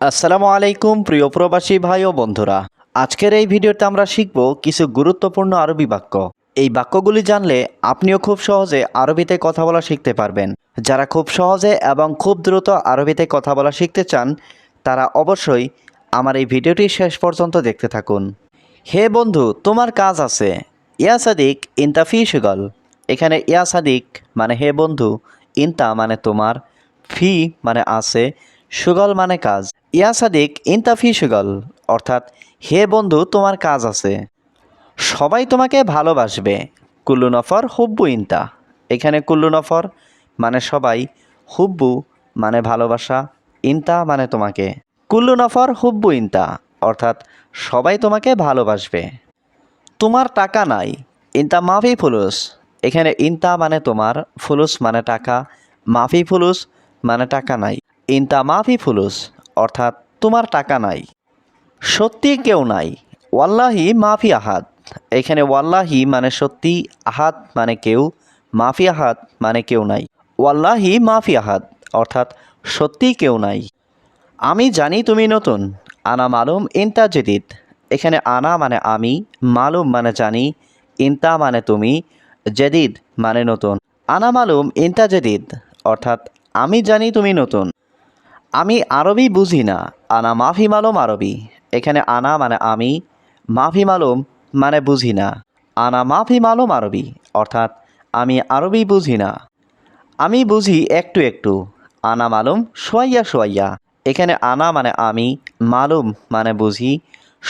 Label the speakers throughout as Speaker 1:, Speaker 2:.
Speaker 1: আসসালামু আলাইকুম, প্রিয় প্রবাসী ভাই ও বন্ধুরা। আজকের এই ভিডিওতে আমরা শিখব কিছু গুরুত্বপূর্ণ আরবি বাক্য। এই বাক্যগুলি জানলে আপনিও খুব সহজে আরবিতে কথা বলা শিখতে পারবেন। যারা খুব সহজে এবং খুব দ্রুত আরবিতে কথা বলা শিখতে চান, তারা অবশ্যই আমার এই ভিডিওটি শেষ পর্যন্ত দেখতে থাকুন। হে বন্ধু, তোমার কাজ আছে। ইয়া সাদিক ইনতা ফি সুগল এখানে ইয়া সাদিক মানে হে বন্ধু, ইনতা মানে তোমার, ফি মানে আছে সুগল মানে কাজ। ইয়া সাদিক ইনতা ফি সুগল, অর্থাৎ, হে বন্ধু, তোমার কাজ আছে। সবাই তোমাকে ভালোবাসবে। কুল্লু নফর হুব্বু ইনতা। এখানে কুল্লু নফর মানে সবাই, হুব্বু মানে ভালোবাসা, ইনতা মানে তোমাকে। কুল্লু নফর হুব্বু ইনতা, অর্থাৎ, সবাই তোমাকে ভালোবাসবে। তোমার টাকা নাই, ইনতা মাফি ফুলুস। এখানে ইনতা মানে তোমার, ফুলুস মানে টাকা, মাফি ফুলুস মানে টাকা নাই, ইনতা মাফি ফুলুস। অর্থাৎ তোমার টাকা নাই। সত্যি কেউ নাই। ওয়াল্লাহি মাফি আহাদ। এখানে ওয়াল্লাহি মানে সত্যি, আহাদ মানে কেউ, মাফি আহাদ মানে কেউ নাই। ওয়াল্লাহি মাফি আহাদ, অর্থাৎ সত্যি কেউ নাই। আমি জানি তুমি নতুন, আনা মালুম ইনতা জেদিদ। এখানে আনা মানে আমি, মালুম মানে জানি, ইনতা মানে তুমি, জেদিদ মানে নতুন। আনা মালুম ইনতা জেদিদ, অর্থাৎ আমি জানি তুমি নতুন। আমি আরবি বুঝি না। আনা মাফি মালুম আরবি। এখানে আনা মানে আমি, মাফি মালুম মানে বুঝি না। আনা মাফি মালুম আরবি, অর্থাৎ আমি আরবি বুঝি না। আমি বুঝি একটু একটু। আনা মালুম সোয়াইয়া সোয়াইয়া। এখানে আনা মানে আমি, মালুম মানে বুঝি,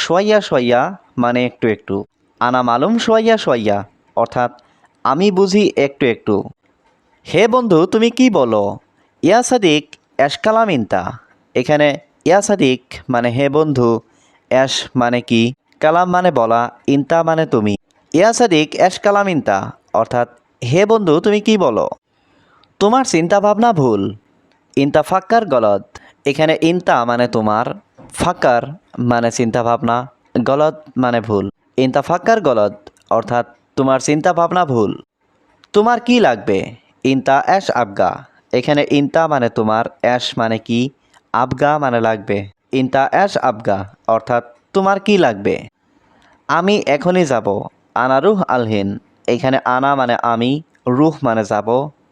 Speaker 1: সোয়াইয়া সোয়াইয়া মানে একটু একটু। আনা মালুম সোয়াইয়া সোয়াইয়া, অর্থাৎ আমি বুঝি একটু একটু। হে বন্ধু, তুমি কি বলো? ইয়া সাদিক অ্যাশ কালাম ইনতা এখানে ইয়া সাদিক মানে হে বন্ধু, অ্যাশ মানে কি, কালাম মানে বলা, ইনতা মানে তুমি। ইয়া সাদিক অ্যাশ কালাম ইনতা অর্থাৎ হে বন্ধু, তুমি কি বলো? তোমার চিন্তা ভাবনা ভুল। ইনতা ফাক্কার গলত এখানে ইনতা মানে তোমার, ফাক্কার মানে চিন্তা ভাবনা গলদ মানে ভুল। ইনতা ফাক্কার গলত অর্থাৎ তোমার চিন্তা ভাবনা ভুল। তোমার কি লাগবে? ইনতা অ্যাশ আবগা। এখানে ইনতা মানে তোমার অ্যাশ মানে কি? আবগা মানে লাগবে। ইনতা অ্যাশ আবগা, অর্থাৎ তোমার কি লাগবে? আমি এখনই যাব, আনা রুহ আলহিন। এখানে আনা মানে আমি, রুহ মানে যাব,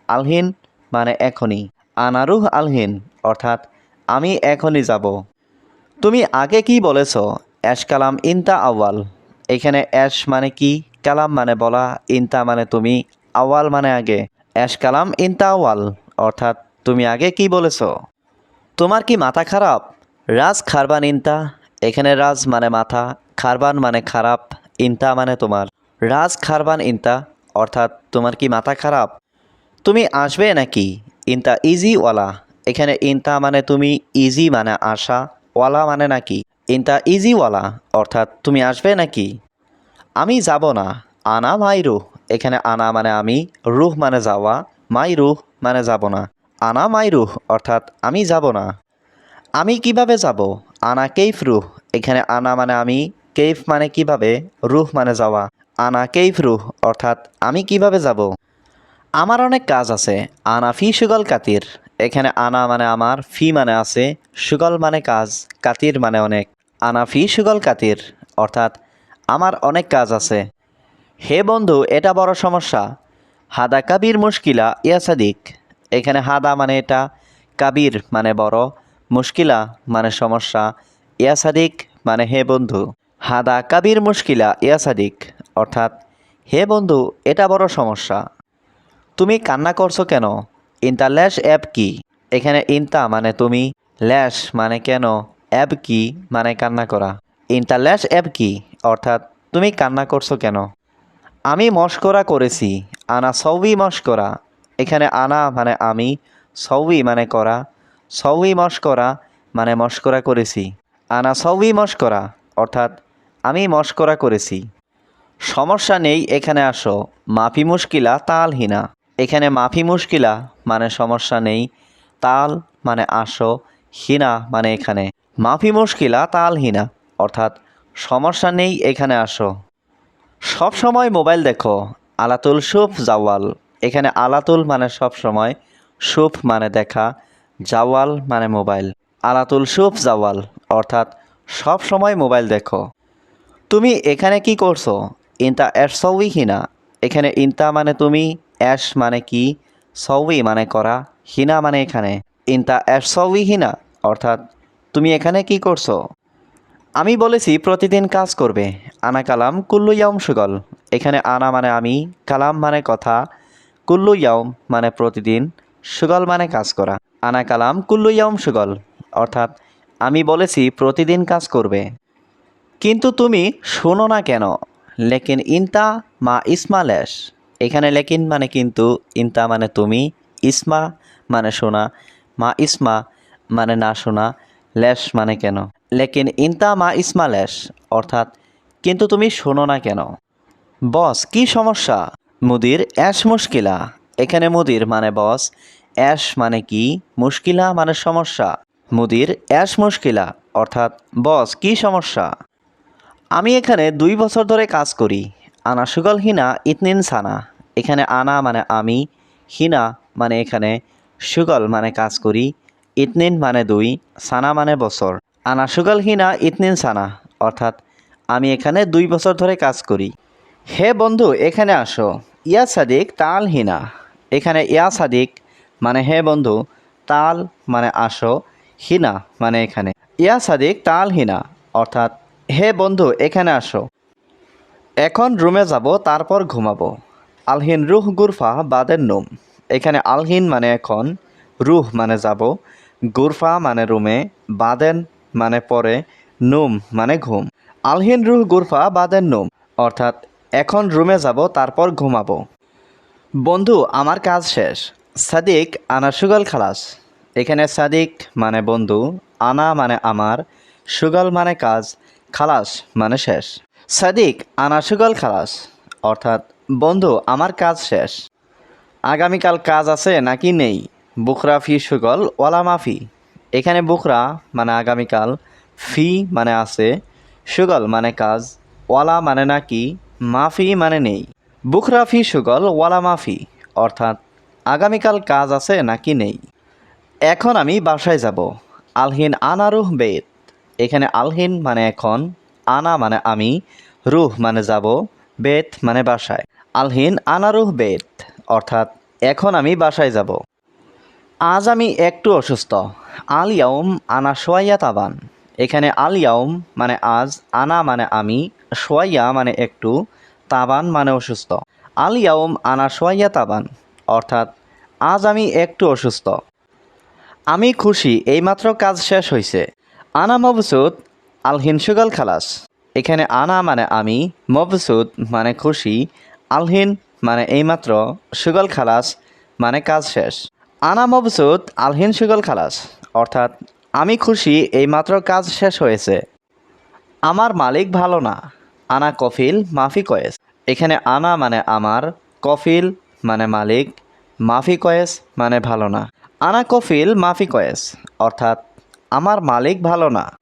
Speaker 1: আলহিন মানে এখনই। আনা রুহ আলহিন, অর্থাৎ আমি এখনই যাব। তুমি আগে কি বলেছ? অ্যাশ কালাম ইনতা আওয়াল এখানে অ্যাশ মানে কি? কালাম মানে বলা, ইনতা মানে তুমি আওয়াল মানে আগে। অ্যাশ কালাম ইনতা আওয়াল অর্থাৎ তুমি আগে কি বলেছ? তোমার কি মাথা খারাপ? রাজ খারবান ইনতা, এখানে রাজ মানে মাথা, খারবান মানে খারাপ, ইনতা মানে তোমার। রাজ খারবান ইনতা, অর্থাৎ তোমার কি মাথা খারাপ? তুমি আসবে নাকি? ইনতা ইজি ওয়ালা, এখানে ইনতা মানে তুমি ইজি মানে আসা, ওয়ালা মানে নাকি? ইনতা ইজি ওয়ালা, অর্থাৎ তুমি আসবে নাকি? আমি যাব না, আনা মাই রুহ এখানে আনা মানে আমি, রুহ মানে যাওয়া, মাই রুহ মানে যাব না। আনা মাই রুহ, অর্থাৎ আমি যাব না। আমি কীভাবে যাব? আনা কেইফ রুহ, এখানে আনা মানে আমি, কেইফ মানে কীভাবে? রুহ মানে যাওয়া। আনা কেইফ রুহ, অর্থাৎ আমি কীভাবে যাব? আমার অনেক কাজ আছে। আনা ফি সুগল কাতির, এখানে আনা মানে আমার, ফি মানে আছে, সুগল মানে কাজ, কাতির মানে অনেক। আনা ফি সুগল কাতির, অর্থাৎ আমার অনেক কাজ আছে। হে বন্ধু, এটা বড় সমস্যা। হাদা কাবির মুশকিলা, ইয়া সাদিক। এখানে হাদা মানে এটা, কাবির মানে বড়, মুশকিলা মানে সমস্যা, ইয়া সাদিক মানে হে বন্ধু। হাদা কাবির মুশকিলা, ইয়া সাদিক। অর্থাৎ, হে বন্ধু, এটা বড় সমস্যা। তুমি কান্না করছ কেন? ইনতা ল্যাশ অ্যাপ কি? এখানে ইনতা মানে তুমি, ল্যাশ মানে কেন? অ্যাপ কি মানে কান্না করা? ইনতা ল্যাশ অ্যাপ কি? অর্থাৎ, তুমি কান্না করছ কেন? আমি মস্করা করেছি, আনা সৌবি মস্করা। এখানে আনা মানে আমি, সৌবি মানে করা, সৌবি মস্করা মানে মস্করা করেছি। আনা সৌবি মস্করা, অর্থাৎ আমি মস্করা করেছি। সমস্যা নেই, এখানে আসো। মাফি মুশকিলা, তাল হিনা। এখানে মাফি মুশকিলা মানে সমস্যা নেই, তাল মানে আসো, হিনা মানে এখানে। মাফি মুশকিলা, তাল হিনা, অর্থাৎ সমস্যা নেই, এখানে আসো। সব সময় মোবাইল দেখো, আলাতুল সুফ জাওয়াল। এখানে আলাতুল মানে সব সময়, সুফ মানে দেখা, জাওয়াল মানে মোবাইল। আলাতুল সুফ জাওয়াল, অর্থাৎ সব সময় মোবাইল দেখো। তুমি এখানে কি করছ? ইনতা অ্যাশ সউই হিনা। এখানে ইনতা মানে তুমি অ্যাশ মানে কি সউই মানে করা, হিনা মানে এখানে। ইনতা অ্যাশ সউই হিনা, অর্থাৎ তুমি এখানে কি করছ? আমি বলেছি, প্রতিদিন কাজ করবে। আনা কালাম, কুল্লু ইয়াউম সুগল। এখানে আনা মানে আমি, কালাম মানে কথা, কুল্লু ইয়াউম মানে প্রতিদিন, সুগল মানে কাজ করা। আনা কালাম, কুল্লু ইয়াউম সুগল। অর্থাৎ, আমি বলেছি, প্রতিদিন কাজ করবে। কিন্তু তুমি শোনো না কেন? লেকিন ইনতা মা ইসমা লেশ। এখানে লেকিন মানে কিন্তু, ইনতা মানে তুমি, ইসমা মানে শোনা, মা ইসমা মানে না শোনা, লেশ মানে কেন? লেকিন ইনতা মা ইসমা লেশ অর্থাৎ, কিন্তু তুমি শোনো না কেন? বস, কি সমস্যা? মুদির, অ্যাশ মুশকিলা। এখানে মুদির মানে বস, অ্যাশ মানে কি? মুশকিলা মানে সমস্যা। মুদির, অ্যাশ মুশকিলা, অর্থাৎ, বস, কি সমস্যা? আমি এখানে দুই বছর ধরে কাজ করি। আনা সুগল হিনা ইতনিন সানা। এখানে আনা মানে আমি, হিনা মানে এখানে, সুগল মানে কাজ করি, ইতনিন মানে দুই, সানা মানে বছর। আনা সুগল হিনা ইতনিন সানা, অর্থাৎ আমি এখানে দুই বছর ধরে কাজ করি। হে বন্ধু, এখানে আসো। ইয়া সাদিক, তাল হিনা। এখানে ইয়া সাদিক মানে হে বন্ধু, তাল মানে আসো, হিনা মানে এখানে। ইয়া সাদিক, তাল হিনা, অর্থাৎ হে বন্ধু, এখানে আসো। এখন রুমে যাব, তারপর ঘুমাবো। আলহিন রুহ গুরফা, বাদের নোম। এখানে আলহিন মানে এখন, রুহ মানে যাব, গুরফা মানে রুমে, বাদেন মানে পরে নুম মানে ঘুম। আলহিন রুল গুরফা বাদের নোম, অর্থাৎ এখন রুমে যাব, তারপর ঘুমাবো। বন্ধু, আমার কাজ শেষ। সাদিক আনা সুগল খালাস। এখানে সাদিক মানে বন্ধু, আনা মানে আমার, সুগল মানে কাজ, খালাস মানে শেষ। সাদিক আনা সুগল খালাস, অর্থাৎ বন্ধু, আমার কাজ শেষ। আগামীকাল কাজ আছে নাকি নেই? বুকরা ফি সুগল, ওয়ালা মাফি এখানে বুকরা মানে আগামীকাল, ফি মানে আছে, সুগল মানে কাজ, ওয়ালা মানে নাকি, মাফি মানে নেই। বুকরা ফি, সুগল, ওয়ালা মাফি, অর্থাৎ আগামীকাল কাজ আছে নাকি নেই। এখন আমি বাসায় যাব, আলহিন আনা রুহ বেদ এখানে আলহিন মানে এখন, আনা মানে আমি, রুহ মানে যাব, বেত মানে বাসায়। আলহিন আনা রুহ বেত, অর্থাৎ এখন আমি বাসায় যাব। আজ আমি একটু অসুস্থ। আল ইয়াউম আনা সোয়াইয়া তাবান। এখানে আল ইয়াউম মানে আজ, আনা মানে আমি সোয়াইয়া মানে একটু, তাবান মানে অসুস্থ। আল ইয়াউম আনা সোয়াইয়া তাবান, অর্থাৎ আজ আমি একটু অসুস্থ। আমি খুশি, এইমাত্র কাজ শেষ হয়েছে আনা মবসুদ আল হিনসুগল খালাস। এখানে আনা মানে আমি মবসুদ মানে খুশি আলহিন মানে এইমাত্র, সুগল খালাস মানে কাজ শেষ। আনা মবসুদ আলহিন সুগল খালাস। অর্থাৎ, আমি খুশি এইমাত্র কাজ শেষ হয়েছে। আমার মালিক ভালো না। আনা কফিল মাফি কয়েস। এখানে আনা মানে আমার, কফিল মানে মালিক, মাফি কয়েস মানে ভালো না। আনা কফিল মাফি কয়েস। অর্থাৎ, আমার মালিক ভালো না।